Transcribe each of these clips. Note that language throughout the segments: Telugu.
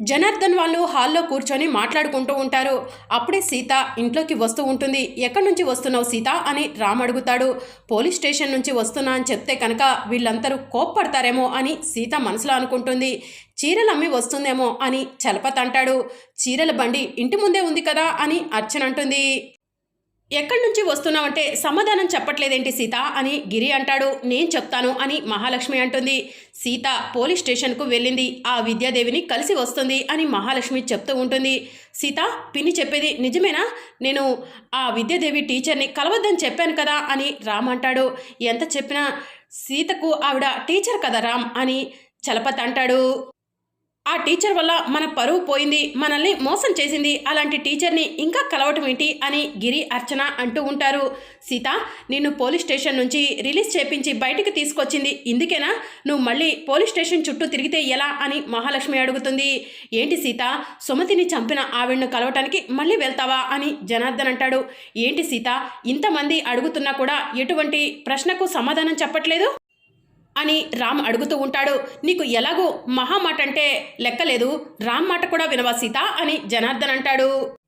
జనార్దన్ వాళ్ళు హాల్లో కూర్చొని మాట్లాడుకుంటూ ఉంటారు. అప్పుడే సీత ఇంట్లోకి వస్తూ ఉంటుంది. ఎక్కడి నుంచి వస్తున్నావు సీత? అని రామ్ అడుగుతాడు. పోలీస్ స్టేషన్ నుంచి వస్తున్నా అని చెప్తే కనుక వీళ్ళందరూ కోప్పడతారేమో అని సీత మనసులో అనుకుంటుంది. చీరలు అమ్మి వస్తుందేమో అని చలపత్ అంటాడు చీరల బండి ఇంటి ముందే ఉంది కదా? అని అర్చన అంటుంది. ఎక్కడి నుంచి వస్తున్నావంటే సమాధానం చెప్పట్లేదేంటి సీత అని గిరి అంటాడు. నేను చెప్తాను అని మహాలక్ష్మి అంటుంది. సీత పోలీస్ స్టేషన్కు వెళ్ళింది. ఆ విద్యాదేవిని కలిసి వస్తుంది అని మహాలక్ష్మి చెప్తూ ఉంటుంది. సీత పిన్ని చెప్పేది నిజమేనా? నేను ఆ విద్యాదేవి టీచర్ని కలవద్దని చెప్పాను కదా అని రామ్ అంటాడు. ఎంత చెప్పినా సీతకు ఆవిడ టీచర్ కదా రామ్ అని చలపత్ అంటాడు. ఆ టీచర్ వల్ల మన పరువు పోయింది మనల్ని మోసం చేసింది అలాంటి టీచర్ని ఇంకా కలవటం ఏంటి అని గిరి అర్చన అంటూ ఉంటారు. సీత నిన్ను పోలీస్ స్టేషన్ నుంచి రిలీజ్ చేపించి బయటికి తీసుకొచ్చింది. ఇందుకేనా? నువ్వు మళ్ళీ పోలీస్ స్టేషన్ చుట్టూ తిరిగితే ఎలా అని మహాలక్ష్మి అడుగుతుంది. ఏంటి సీత? సుమతిని చంపిన ఆవిడను కలవటానికి మళ్ళీ వెళ్తావా అని జనార్దన్ అంటాడు. ఏంటి సీత? ఇంతమంది అడుగుతున్నా కూడా ఎటువంటి ప్రశ్నకు సమాధానం చెప్పట్లేదు? అని రామ్ అడుగుతూ ఉంటాడు. నీకు ఎలాగో మహామాట అంటే లెక్కలేదు రామ్ మాట కూడా వినవా సీత? అని జనార్దన్ అంటాడు.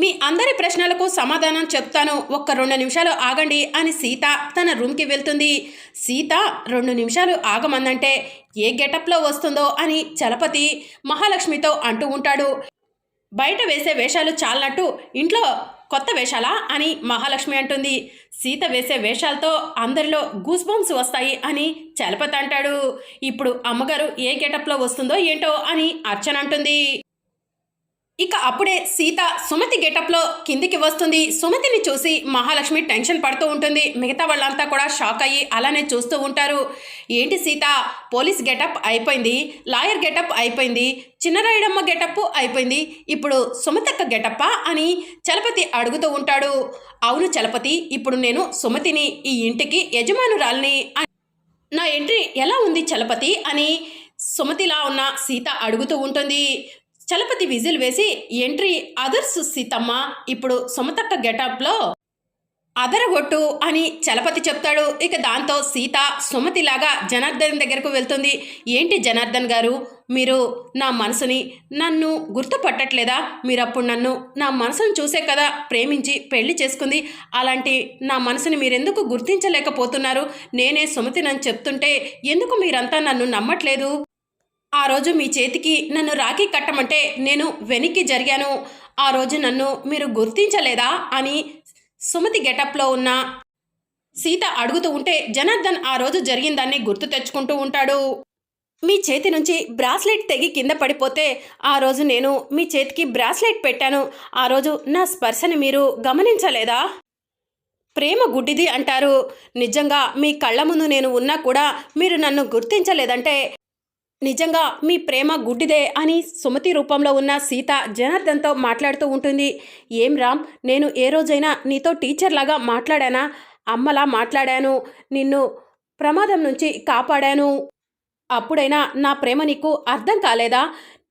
మీ అందరి ప్రశ్నలకు సమాధానం చెప్తాను. ఒక్క రెండు నిమిషాలు ఆగండి అని సీత తన రూమ్కి వెళ్తుంది. సీత రెండు నిమిషాలు ఆగమందంటే ఏ గెటప్లో వస్తుందో అని చలపతి మహాలక్ష్మితో అంటూ ఉంటాడు. బయట వేసే వేషాలు చాలనట్టు ఇంట్లో కొత్త వేషాలా అని మహాలక్ష్మి అంటుంది. సీత వేసే వేషాలతో అందరిలో గూస్ బంప్స్ వస్తాయి అని చలపతి అంటాడు. ఇప్పుడు అమ్మగారు ఏ గెటప్లో వస్తుందో ఏంటో అని అర్చన అంటుంది. ఇక అప్పుడే సీత సుమతి గెటప్లో కిందికి వస్తుంది. సుమతిని చూసి మహాలక్ష్మి టెన్షన్ పడుతూ ఉంటుంది. మిగతా వాళ్ళంతా కూడా షాక్ అయ్యి అలానే చూస్తూ ఉంటారు. ఏంటి సీత పోలీస్ గెటప్ అయిపోయింది లాయర్ గెటప్ అయిపోయింది చిన్నరాయుడమ్మ గెటప్ అయిపోయింది ఇప్పుడు సుమతక్క గెటప్పా అని చలపతి అడుగుతూ ఉంటాడు. అవును చలపతి ఇప్పుడు నేను సుమతిని ఈ ఇంటికి యజమానురాల్ని నా ఎంట్రీ ఎలా ఉంది చలపతి అని సుమతిలా ఉన్న సీత అడుగుతూ ఉంటుంది. చలపతి విజిల్ వేసి ఎంట్రీ అదర్స్ సీతమ్మ ఇప్పుడు సుమతక్క గెటప్లో అదరగొట్టు అని చలపతి చెప్తాడు. ఇక దాంతో సీత సుమతిలాగా జనార్దన్ దగ్గరకు వెళ్తుంది. ఏంటి జనార్దన్ గారు మీరు నా మనసుని నన్ను గుర్తుపట్టట్లేదా? మీరు అప్పుడు నన్ను నా మనసును చూసే కదా ప్రేమించి పెళ్ళి చేసుకుంది. అలాంటి నా మనసుని మీరెందుకు గుర్తించలేకపోతున్నారు? నేనే సుమతినని చెప్తుంటే ఎందుకు మీరంతా నన్ను నమ్మట్లేదు? ఆ రోజు మీ చేతికి నన్ను రాఖీ కట్టమంటే నేను వెనక్కి జరిగాను. ఆ రోజు నన్ను మీరు గుర్తించలేదా? అని సుమతి గెటప్లో ఉన్న సీత అడుగుతూ ఉంటే జనార్దన్ ఆ రోజు జరిగిందాన్ని గుర్తు తెచ్చుకుంటూ ఉంటాడు. మీ చేతి నుంచి బ్రాస్లెట్ తెగి కింద పడిపోతే ఆ రోజు నేను మీ చేతికి బ్రాస్లెట్ పెట్టాను. ఆ రోజు నా స్పర్శని మీరు గమనించలేదా? ప్రేమ గుడ్డిది అంటారు. నిజంగా మీ కళ్ళ ముందు నేను ఉన్నా కూడా మీరు నన్ను గుర్తించలేదంటే నిజంగా మీ ప్రేమ గుడ్డిదే అని సుమతి రూపంలో ఉన్న సీత జనార్దన్తో మాట్లాడుతూ ఉంటుంది. ఏం రామ్ నేను ఏ రోజైనా నీతో టీచర్లాగా మాట్లాడానా? అమ్మలా మాట్లాడాను నిన్ను ప్రమాదం నుంచి కాపాడాను. అప్పుడైనా నా ప్రేమ నీకు అర్థం కాలేదా?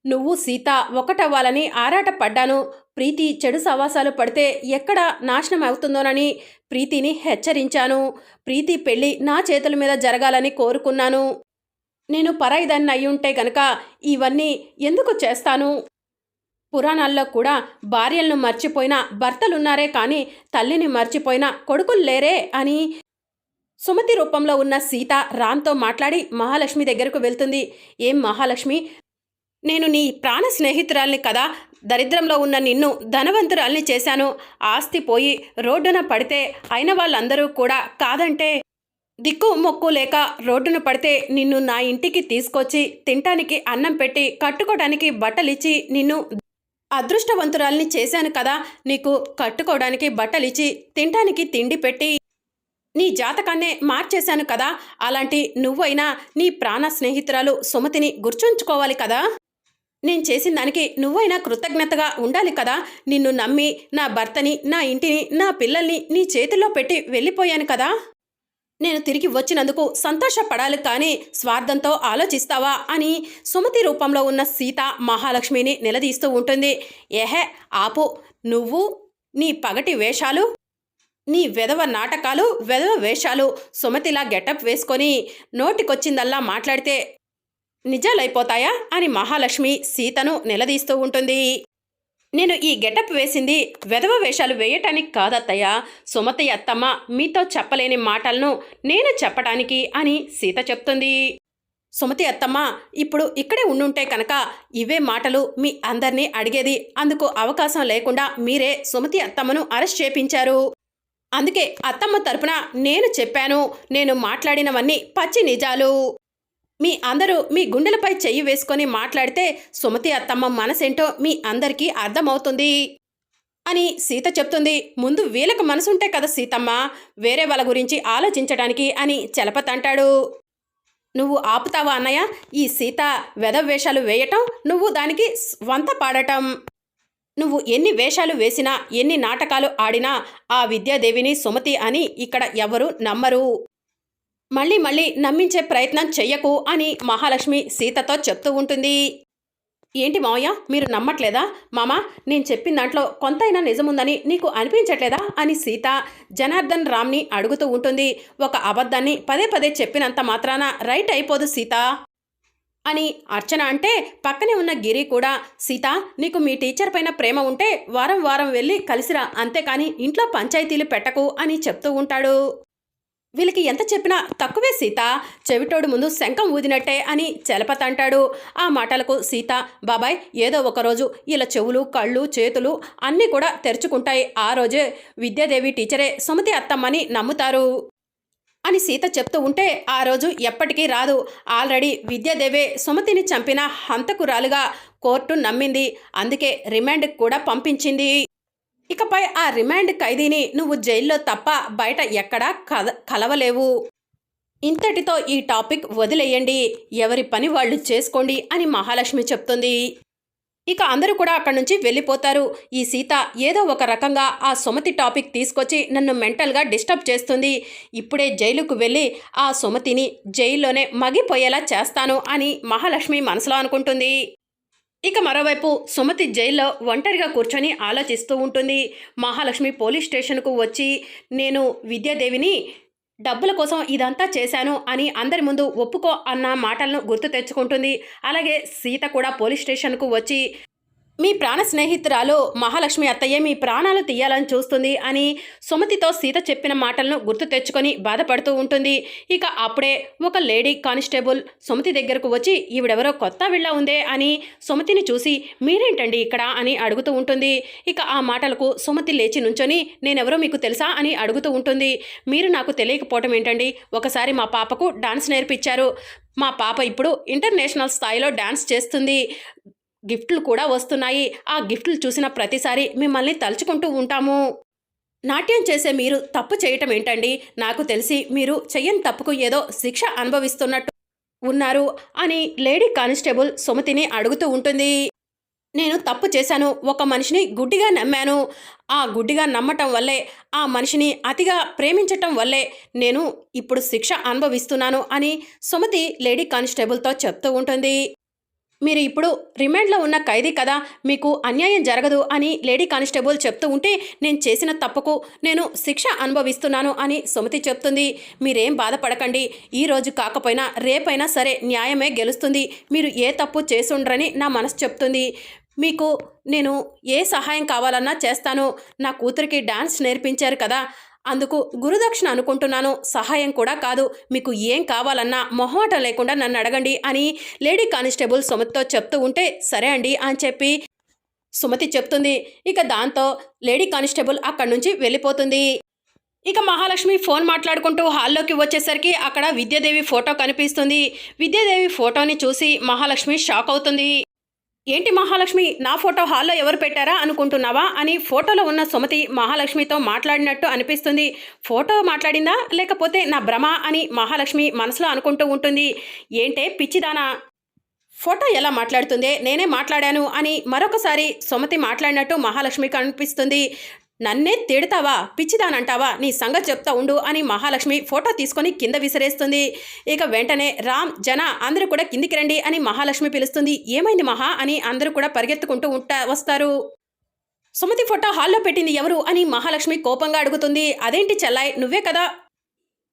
నువ్వు సీత ఒకటవ్వాలని ఆరాట పడ్డాను. ప్రీతి చెడు సవాసాలు పడితే ఎక్కడ నాశనం అవుతుందోనని ప్రీతిని హెచ్చరించాను. ప్రీతి పెళ్ళి నా చేతుల మీద జరగాలని కోరుకున్నాను. నేను పరాయిదాన్ని అయ్యుంటే గనక ఇవన్నీ ఎందుకు చేస్తాను? పురాణాల్లో కూడా భార్యలను మర్చిపోయిన భర్తలున్నారే కానీ తల్లిని మర్చిపోయిన కొడుకులు లేరే అని సుమతి రూపంలో ఉన్న సీత రామ్తో మాట్లాడి మహాలక్ష్మి దగ్గరకు వెళ్తుంది. ఏం మహాలక్ష్మి? నేను నీ ప్రాణ స్నేహితురాల్ని కదా దరిద్రంలో ఉన్న నిన్ను ధనవంతురాల్ని చేశాను. ఆస్తి పోయి రోడ్డున పడితే అయిన వాళ్ళందరూ కూడా కాదంటే దిక్కు మొక్కు లేక రోడ్డున పడితే నిన్ను నా ఇంటికి తీసుకొచ్చి తినటానికి అన్నం పెట్టి కట్టుకోవడానికి బట్టలిచ్చి నిన్ను అదృష్టవంతురాల్ని చేశాను కదా. నీకు కట్టుకోవడానికి బట్టలిచ్చి తినటానికి తిండి పెట్టి నీ జాతకాన్నే మార్చేశాను కదా. అలాంటి నువ్వైనా నీ ప్రాణ స్నేహితురాలు సుమతిని గుర్తుంచుకోవాలి కదా. నేను చేసిన దానికి నువ్వైనా కృతజ్ఞతగా ఉండాలి కదా. నిన్ను నమ్మి నా భర్తని నా ఇంటిని నా పిల్లల్ని నీ చేతుల్లో పెట్టి వెళ్ళిపోయాను కదా. నేను తిరిగి వచ్చినందుకు సంతోషపడాలి కానీ స్వార్థంతో ఆలోచిస్తావా అని సుమతి రూపంలో ఉన్న సీత మహాలక్ష్మిని నిలదీస్తూ ఉంటుంది. ఏహే ఆపు నువ్వు నీ పగటి వేషాలు నీ వెధవ నాటకాలు వెధవ వేషాలు సుమతిలా గెటప్ వేసుకొని నోటికొచ్చిందల్లా మాట్లాడితే నిజాలైపోతాయా అని మహాలక్ష్మి సీతను నిలదీస్తూ ఉంటుంది. నేను ఈ గెటప్ వేసింది వెధవ వేషాలు వేయటానికి కాదత్తయ్య. సుమతి అత్తమ్మ మీతో చెప్పలేని మాటలను నేను చెప్పటానికి అని సీత చెప్తుంది. సుమతి అత్తమ్మ ఇప్పుడు ఇక్కడే ఉండుంటే కనుక ఇవే మాటలు మీ అందరినీ అడిగేది. అందుకు అవకాశం లేకుండా మీరే సుమతి అత్తమ్మను అరెస్ట్ చేపించారు. అందుకే అత్తమ్మ తరపున నేను చెప్పాను. నేను మాట్లాడినవన్నీ పచ్చి నిజాలు. మీ అందరూ మీ గుండెలపై చెయ్యి వేసుకొని మాట్లాడితే సుమతి అత్తమ్మ మనసేంటో మీ అందరికీ అర్థమవుతుంది అని సీత చెప్తుంది. ముందు వీళ్ళకు మనసుంటే కదా సీతమ్మ వేరే వాళ్ళ గురించి ఆలోచించడానికి అని చలపత్ అంటాడు. నువ్వు ఆపుతావా అన్నయ్య? ఈ సీత వెధవ వేషాలు వేయటం నువ్వు దానికి వంత పాడటం. నువ్వు ఎన్ని వేషాలు వేసినా ఎన్ని నాటకాలు ఆడినా ఆ విద్యాదేవిని సుమతి అని ఇక్కడ ఎవరు నమ్మరు. మళ్ళీ మళ్ళీ నమ్మించే ప్రయత్నం చెయ్యకు అని మహాలక్ష్మి సీతతో చెప్తూ ఉంటుంది. ఏంటి మావయ్య మీరు నమ్మట్లేదా? మామ నేను చెప్పిన దాంట్లో కొంతైనా నిజముందని నీకు అనిపించట్లేదా? అని సీత జనార్దన్ రామ్ని అడుగుతూ ఉంటుంది. ఒక అబద్ధాన్ని పదే పదే చెప్పినంత మాత్రాన రైట్ అయిపోదు సీత. అని అర్చన అంటే పక్కనే ఉన్న గిరి కూడా సీత నీకు మీ టీచర్ పైన ప్రేమ ఉంటే వారం వారం వెళ్ళి కలిసిరా అంతేకాని ఇంట్లో పంచాయతీలు పెట్టకు అని చెప్తూ ఉంటాడు. వీళ్ళకి ఎంత చెప్పినా తక్కువే సీత. చెవిటోడు ముందు శంఖం ఊదినట్టే అని చలపత అంటాడు. ఆ మాటలకు సీత బాబాయ్ ఏదో ఒకరోజు ఇలా చెవులు కళ్ళు చేతులు అన్నీ కూడా తెరుచుకుంటాయి. ఆ రోజే విద్యాదేవి టీచరే సుమతి అత్తమ్మని నమ్ముతారు. అని సీత చెప్తూ ఉంటే ఆ రోజు ఎప్పటికీ రాదు. ఆల్రెడీ విద్యాదేవే సుమతిని చంపిన హంతకురాలుగా కోర్టు నమ్మింది. అందుకే రిమాండ్కి కూడా పంపించింది. ఇకపై ఆ రిమాండ్ ఖైదీని నువ్వు జైల్లో తప్ప బయట ఎక్కడా కద కలవలేవు. ఇంతటితో ఈ టాపిక్ వదిలేయండి. ఎవరి పని వాళ్ళు చేసుకోండి అని మహాలక్ష్మి చెప్తుంది. ఇక అందరూ కూడా అక్కడి నుంచి వెళ్ళిపోతారు. ఈ సీత ఏదో ఒక రకంగా ఆ సుమతి టాపిక్ తీసుకొచ్చి నన్ను మెంటల్గా డిస్టర్బ్ చేస్తుంది. ఇప్పుడే జైలుకు వెళ్ళి ఆ సుమతిని జైల్లోనే మగిపోయేలా చేస్తాను అని మహాలక్ష్మి మనసులో అనుకుంటుంది. ఇక మరోవైపు సుమతి జైల్లో ఒంటరిగా కూర్చొని ఆలోచిస్తూ ఉంటుంది. మహాలక్ష్మి పోలీస్ స్టేషన్కు వచ్చి నేను విద్యాదేవిని డబ్బుల కోసం ఇదంతా చేశాను అని అందరి ముందు ఒప్పుకో అన్న మాటలను గుర్తు తెచ్చుకుంటుంది. అలాగే సీత కూడా పోలీస్ స్టేషన్కు వచ్చి మీ ప్రాణ స్నేహితురాలు మహాలక్ష్మి అత్తయ్య మీ ప్రాణాలు తీయాలని చూస్తుంది అని సుమతితో సీత చెప్పిన మాటలను గుర్తు తెచ్చుకొని బాధపడుతూ ఉంటుంది. ఇక అప్పుడే ఒక లేడీ కానిస్టేబుల్ సుమతి దగ్గరకు వచ్చి ఈవిడెవరో కొత్త విళ్ళ ఉందే అని సుమతిని చూసి మీరేంటండి ఇక్కడ? అని అడుగుతూ ఉంటుంది. ఇక ఆ మాటలకు సుమతి లేచి నుంచొని నేనెవరో మీకు తెలుసా? అని అడుగుతూ ఉంటుంది. మీరు నాకు తెలియకపోవటం ఏంటండి? ఒకసారి మా పాపకు డాన్స్ నేర్పించారు. మా పాప ఇప్పుడు ఇంటర్నేషనల్ స్థాయిలో డాన్స్ చేస్తుంది. గిఫ్ట్లు కూడా వస్తున్నాయి. ఆ గిఫ్ట్లు చూసిన ప్రతిసారి మిమ్మల్ని తలుచుకుంటూ ఉంటాము. నాట్యం చేసే మీరు తప్పు చేయటం ఏంటండి? నాకు తెలిసి మీరు చెయ్యని తప్పుకు ఏదో శిక్ష అనుభవిస్తున్నట్టు ఉన్నారు అని లేడీ కానిస్టేబుల్ సుమతిని అడుగుతూ ఉంటుంది. నేను తప్పు చేశాను. ఒక మనిషిని గుడ్డిగా నమ్మాను. ఆ గుడ్డిగా నమ్మటం వల్లే ఆ మనిషిని అతిగా ప్రేమించటం వల్లే నేను ఇప్పుడు శిక్ష అనుభవిస్తున్నాను అని సుమతి లేడీ కానిస్టేబుల్తో చెప్తూ ఉంటుంది. మీరు ఇప్పుడు రిమాండ్లో ఉన్న ఖైదీ కదా మీకు అన్యాయం జరగదు అని లేడీ కానిస్టేబుల్ చెప్తూ ఉంటే నేను చేసిన తప్పుకు నేను శిక్ష అనుభవిస్తున్నాను అని సుమతి చెప్తుంది. మీరేం బాధపడకండి. ఈ రోజు కాకపోయినా రేపైనా సరే న్యాయమే గెలుస్తుంది. మీరు ఏ తప్పు చేసుండ్రని నా మనసు చెప్తుంది. మీకు నేను ఏ సహాయం కావాలన్నా చేస్తాను. నా కూతురికి డాన్స్ నేర్పించారు కదా అందుకు గురుదక్షిణ అనుకుంటున్నాను. సహాయం కూడా కాదు. మీకు ఏం కావాలన్నా మొహమాటం లేకుండా నన్ను అడగండి అని లేడీ కానిస్టేబుల్ సుమతితో చెప్తూ ఉంటే సరే అండి అని చెప్పి సుమతి చెప్తుంది. ఇక దాంతో లేడీ కానిస్టేబుల్ అక్కడి నుంచి వెళ్ళిపోతుంది. ఇక మహాలక్ష్మి ఫోన్ మాట్లాడుకుంటూ హాల్లోకి వచ్చేసరికి అక్కడ విద్యాదేవి ఫోటో కనిపిస్తుంది. విద్యాదేవి ఫోటోని చూసి మహాలక్ష్మి షాక్ అవుతుంది. ఏంటి మహాలక్ష్మి నా ఫోటో హాల్లో ఎవరు పెట్టారా అనుకుంటున్నావా అని ఫోటోలో ఉన్న సుమతి మహాలక్ష్మితో మాట్లాడినట్టు అనిపిస్తుంది. ఫోటో మాట్లాడిందా? లేకపోతే నా భ్రమ అని మహాలక్ష్మి మనసులో అనుకుంటూ ఉంటుంది. ఏంటే పిచ్చిదానా? ఫోటో ఎలా మాట్లాడుతుందే? నేనే మాట్లాడాను అని మరొకసారి సుమతి మాట్లాడినట్టు మహాలక్ష్మికి అనిపిస్తుంది నన్నే తిడతావా? పిచ్చిదానంటావా? నీ సంగతి చెప్తా ఉండు అని మహాలక్ష్మి ఫోటో తీసుకొని కింద విసిరేస్తుంది. ఇక వెంటనే రామ్ జన అందరూ కూడా కిందికి రండి అని మహాలక్ష్మి పిలుస్తుంది. ఏమైంది మహా? అని అందరూ కూడా పరిగెత్తుకుంటూ ఉంటా వస్తారు. సుమతి ఫోటో హాల్లో పెట్టింది ఎవరు? అని మహాలక్ష్మి కోపంగా అడుగుతుంది. అదేంటి చెల్లాయ్? నువ్వే కదా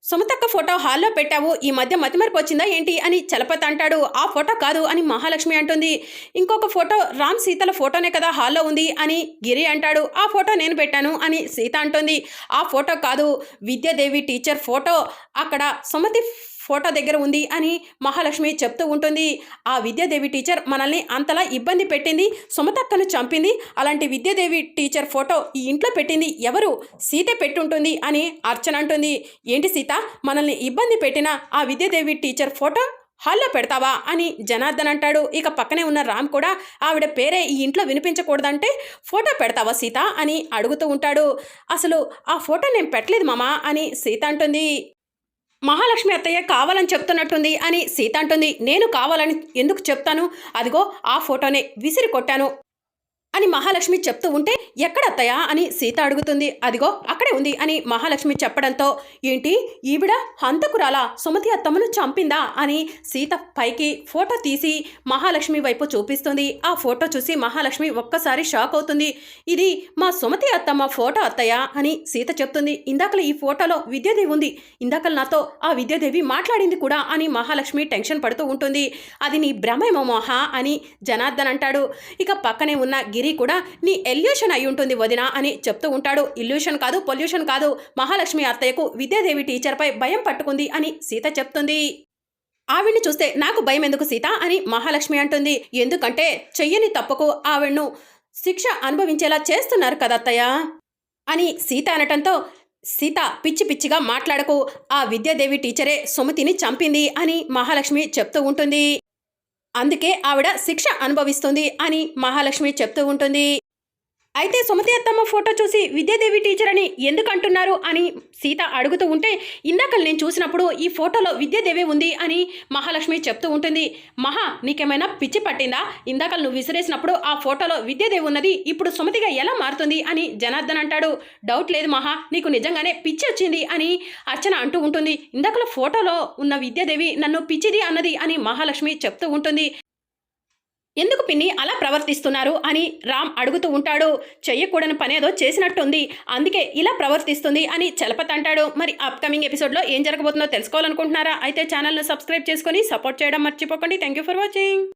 సుమతక్క ఫోటో హాల్లో పెట్టావు ఈ మధ్య మతిమరపు వచ్చిందా ఏంటి అని చలపతి అంటాడు. ఆ ఫోటో కాదు అని మహాలక్ష్మి అంటుంది. ఇంకొక ఫోటో రామ్ సీతల ఫోటోనే కదా హాల్లో ఉంది అని గిరి అంటాడు. ఆ ఫోటో నేను పెట్టాను అని సీత అంటుంది. ఆ ఫోటో కాదు విద్యాదేవి టీచర్ ఫోటో. అక్కడ సుమతి ఫోటో దగ్గర ఉంది అని మహాలక్ష్మి చెప్తూ ఉంటుంది. ఆ విద్యాదేవి టీచర్ మనల్ని అంతలా ఇబ్బంది పెట్టింది సుమతక్కను చంపింది. అలాంటి విద్యాదేవి టీచర్ ఫోటో ఈ ఇంట్లో పెట్టింది ఎవరు? సీత పెట్టుంటుంది అని అర్చన అంటుంది. ఏంటి సీత? మనల్ని ఇబ్బంది పెట్టిన ఆ విద్యాదేవి టీచర్ ఫోటో హాల్లో పెడతావా అని జనార్దన్ అంటాడు. ఇక పక్కనే ఉన్న రామ్ కూడా ఆవిడ పేరే ఈ ఇంట్లో వినిపించకూడదంటే ఫోటో పెడతావా సీత అని అడుగుతూ ఉంటాడు. అసలు ఆ ఫోటో నేను పెట్టలేదు మామా అని సీత అంటుంది. మహాలక్ష్మి అత్తయ్య కావాలని చెప్తున్నట్టుంది అని సీత అంటుంది. నేను కావాలని ఎందుకు చెప్తాను? అదిగో ఆ ఫోటోనే విసిరి కొట్టాను. అని మహాలక్ష్మి చెప్తూ ఉంటే ఎక్కడ అత్తయ్య అని సీత అడుగుతుంది. అదిగో అక్కడే ఉంది అని మహాలక్ష్మి చెప్పడంతో ఏంటి? ఈవిడ హంతకురాలా? సుమతి అత్తమ్మను చంపిందా? అని సీత పైకి ఫోటో తీసి మహాలక్ష్మి వైపు చూపిస్తుంది. ఆ ఫోటో చూసి మహాలక్ష్మి ఒక్కసారి షాక్ అవుతుంది. ఇది మా సుమతి అత్తమ్మ ఫోటో అత్తయ్యా? అని సీత చెప్తుంది. ఇందాకలు ఈ ఫోటోలో విద్యాదేవి ఉంది. ఇందాకలు నాతో ఆ విద్యాదేవి మాట్లాడింది కూడా అని మహాలక్ష్మి టెన్షన్ పడుతూ ఉంటుంది. అది నీ భ్రమేమో మోహ? అని జనార్దన్ అంటాడు. ఇక పక్కనే ఉన్న గిరి కూడా నీ ఎల్యూషన్ అయి ఉంటుంది వదిన అని చెప్తూ ఉంటాడు. ఇల్యూషన్ కాదు పొల్యూషన్ కాదు. మహాలక్ష్మి అత్తయ్యకు విద్యాదేవి టీచర్పై భయం పట్టుకుంది అని సీత చెప్తుంది. ఆవిడ్ని చూస్తే నాకు భయం ఎందుకు సీత అని మహాలక్ష్మి అంటుంది. ఎందుకంటే చెయ్యని తప్పకు ఆవిడ్ను శిక్ష అనుభవించేలా చేస్తున్నారు కదా అత్తయ్య? అని సీత అనటంతో సీత పిచ్చి పిచ్చిగా మాట్లాడకు. ఆ విద్యాదేవి టీచరే సుమతిని చంపింది అని మహాలక్ష్మి చెప్తూ ఉంటుంది. అందుకే ఆవిడ శిక్ష అనుభవిస్తుంది అని మహాలక్ష్మి చెప్తూ ఉంటుంది. అయితే సుమతి అత్తమ్మ ఫోటో చూసి విద్యాదేవి టీచర్ అని ఎందుకు అంటున్నారు అని సీత అడుగుతూ ఉంటే ఇందాక నేను చూసినప్పుడు ఈ ఫోటోలో విద్యాదేవి ఉంది అని మహాలక్ష్మి చెప్తూ ఉంటుంది. మహా నీకేమైనా పిచ్చి పట్టిందా? ఇందాక నువ్వు విసిరేసినప్పుడు ఆ ఫోటోలో విద్యాదేవి ఉన్నది ఇప్పుడు సుమతిగా ఎలా మారుతుంది అని జనార్దన్ అంటాడు. డౌట్ లేదు మహా నీకు నిజంగానే పిచ్చి వచ్చింది అని అర్చన అంటూ ఉంటుంది. ఇందాకల ఫోటోలో ఉన్న విద్యాదేవి నన్ను పిచ్చిది అన్నది అని మహాలక్ష్మి చెప్తూ ఉంటుంది. ఎందుకు పిన్ని అలా ప్రవర్తిస్తున్నారు అని రామ్ అడుగుతూ ఉంటాడు. చెయ్యకూడని పనేదో చేసినట్టుంది. అందుకే ఇలా ప్రవర్తిస్తుంది అని చలపత్ అంటాడు. మరి అప్కమింగ్ ఎపిసోడ్లో ఏం జరగబోతుందో తెలుసుకోవాలనుకుంటున్నారా? అయితే ఛానల్ను సబ్స్క్రైబ్ చేసుకొని సపోర్ట్ చేయడం మర్చిపోకండి. Thank you for watching